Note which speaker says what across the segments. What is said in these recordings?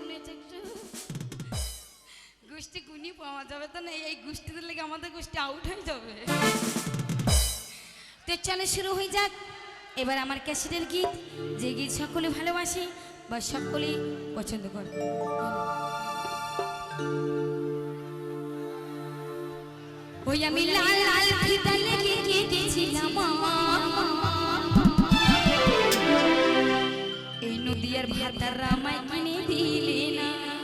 Speaker 1: মনে একটু গোষ্ঠী গুনি পাওয়া যাবে। তো না এই গোষ্ঠীদের লেগে আমাদের গোষ্ঠী আউট হয়ে যাবে। তো চলে শুরু হয়ে যাক। এবার আমার ক্যাসেটের গীত, যে গীত সকলে ভালোবাসে বা সকলেই পছন্দ করে। ওই আমি লাল লাল ফিতা লেগে এই নদীয়ার ভাতার রামায় কিনে দিলে না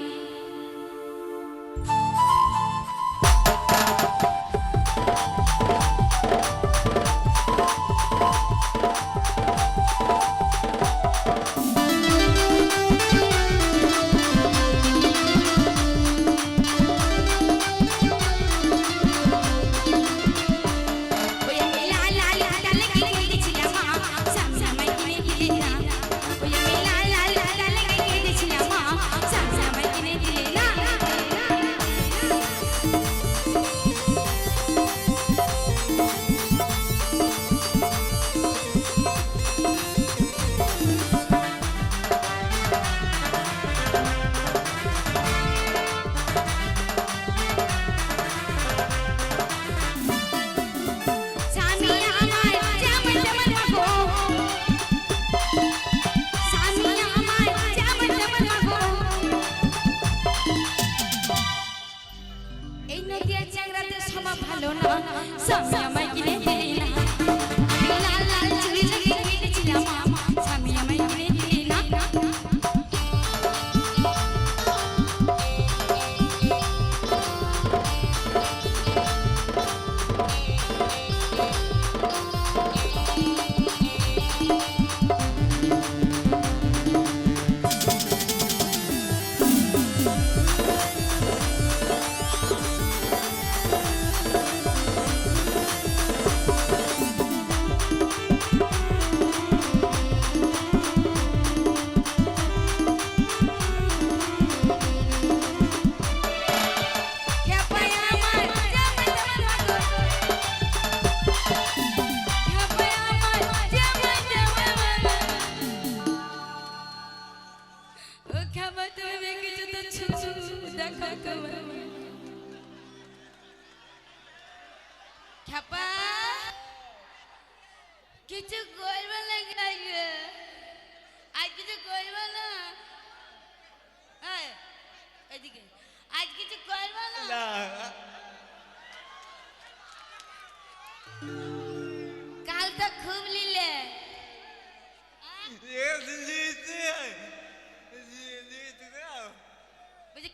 Speaker 1: beauty. খেপা কিছু করবে না গাইবে আজ কিছু করবে না? এদিকে। আজ কিছু করবে না? কাল তো খুব লিলে।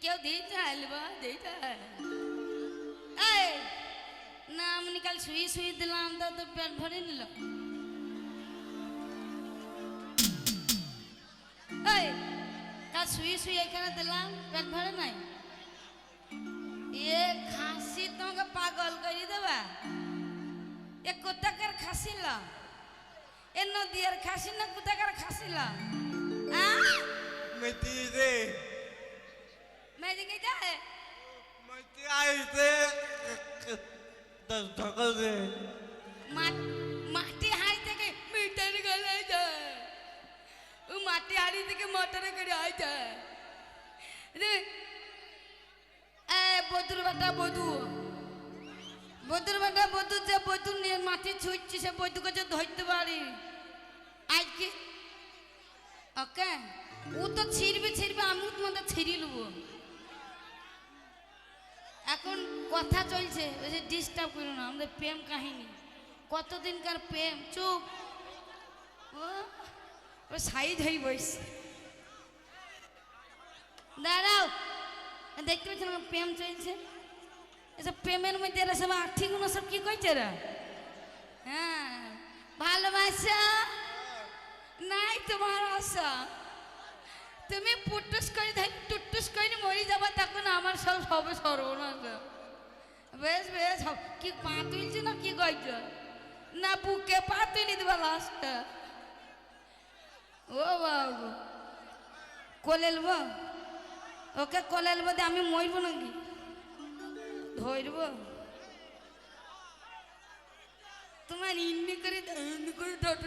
Speaker 1: কেউ আলবা? দিতে এই না আমি কাল শুয়ে শুয়ে দিলাম তো তো পেট ভরে নিল এই কাল শুয়ে শুয়ে এখানে দিলাম পেট ভরে নাই এ খাসি তোমাকে পাগল করে দেবা এ কোথাকার খাসিলা এ নদীর খাসি না কোথাকার খাসিলা আহ মেয়েদিকে যায় মা- মাটি হাড়ি থেকে মিটার গলায় যায় মাটি হাড়ি থেকে মোটরে করে আয় যায় রে এ বধুর বেটা বধু বধুর বেটা বধু যে বধু নিয়ে মাটি ছুঁচছে সে বধুকে যে ধরতে পারি। আজকে ওকে? ও তো ছিড়বে ছিড়বে, আমিও তোমাদের ছিঁড়ি নেব এখন কথা চলছে, ওই যে ডিস্টার্ব করো না, আমাদের প্রেম কাহিনী। কতদিনকার প্রেম? চুপ। ও সাইড হয়ে বসছে দাঁড়াও। দেখতে পাচ্ছেন আমার প্রেম চলছে? এসব প্রেমের মধ্যে এরা সব আর্থিকগুলো সব কি করছে রা হ্যাঁ ভালোবাসা? নাই তোমার আশা। তুমি পুটুস করে ধর টুটুস করে মরি যাবা, তখন আমার সব হবে সর্বনাশ। বেশ বেশ কি পা তুলছি না কি কইছ না বুকে পা তুলি দেবা লাস্টটা ও বাবু কোলেলব ওকে কোলেলব দিয়ে আমি মরব নাকি? ধরব? তোমার ইন্নি করে করে ডট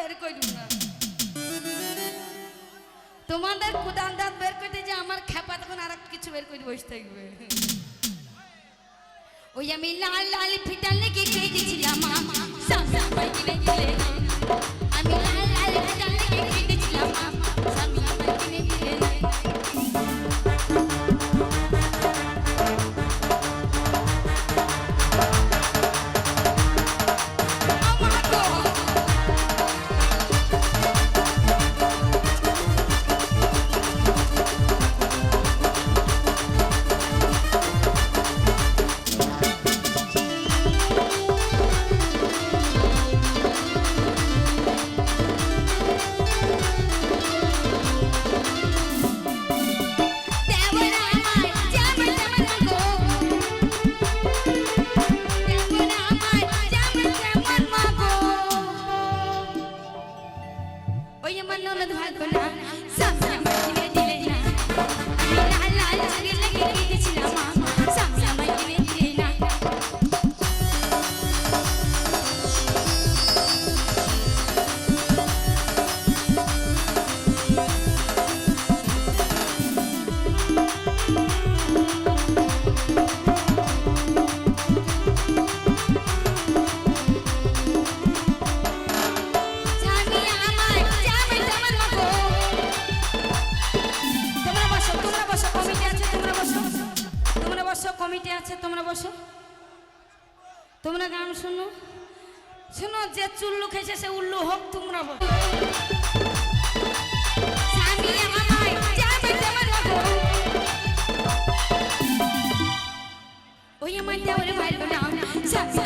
Speaker 1: বের করি না। তোমাদের কুদান দাঁত বের করতে যে আমার খেপা তখন আর কিছু বের করে বসে থাকবে। ওই আমি লাল লাল ফিটাল লেগে কেটেছিলাম মামা সামনে কমিটি আছে, তোমরা বসো। তোমরা গান শুনো। শুনো, যে চুল্লু খেয়েছে, সে উল্লু হোক, তোমরা বসো। ওই আমার দেওয়ারে না।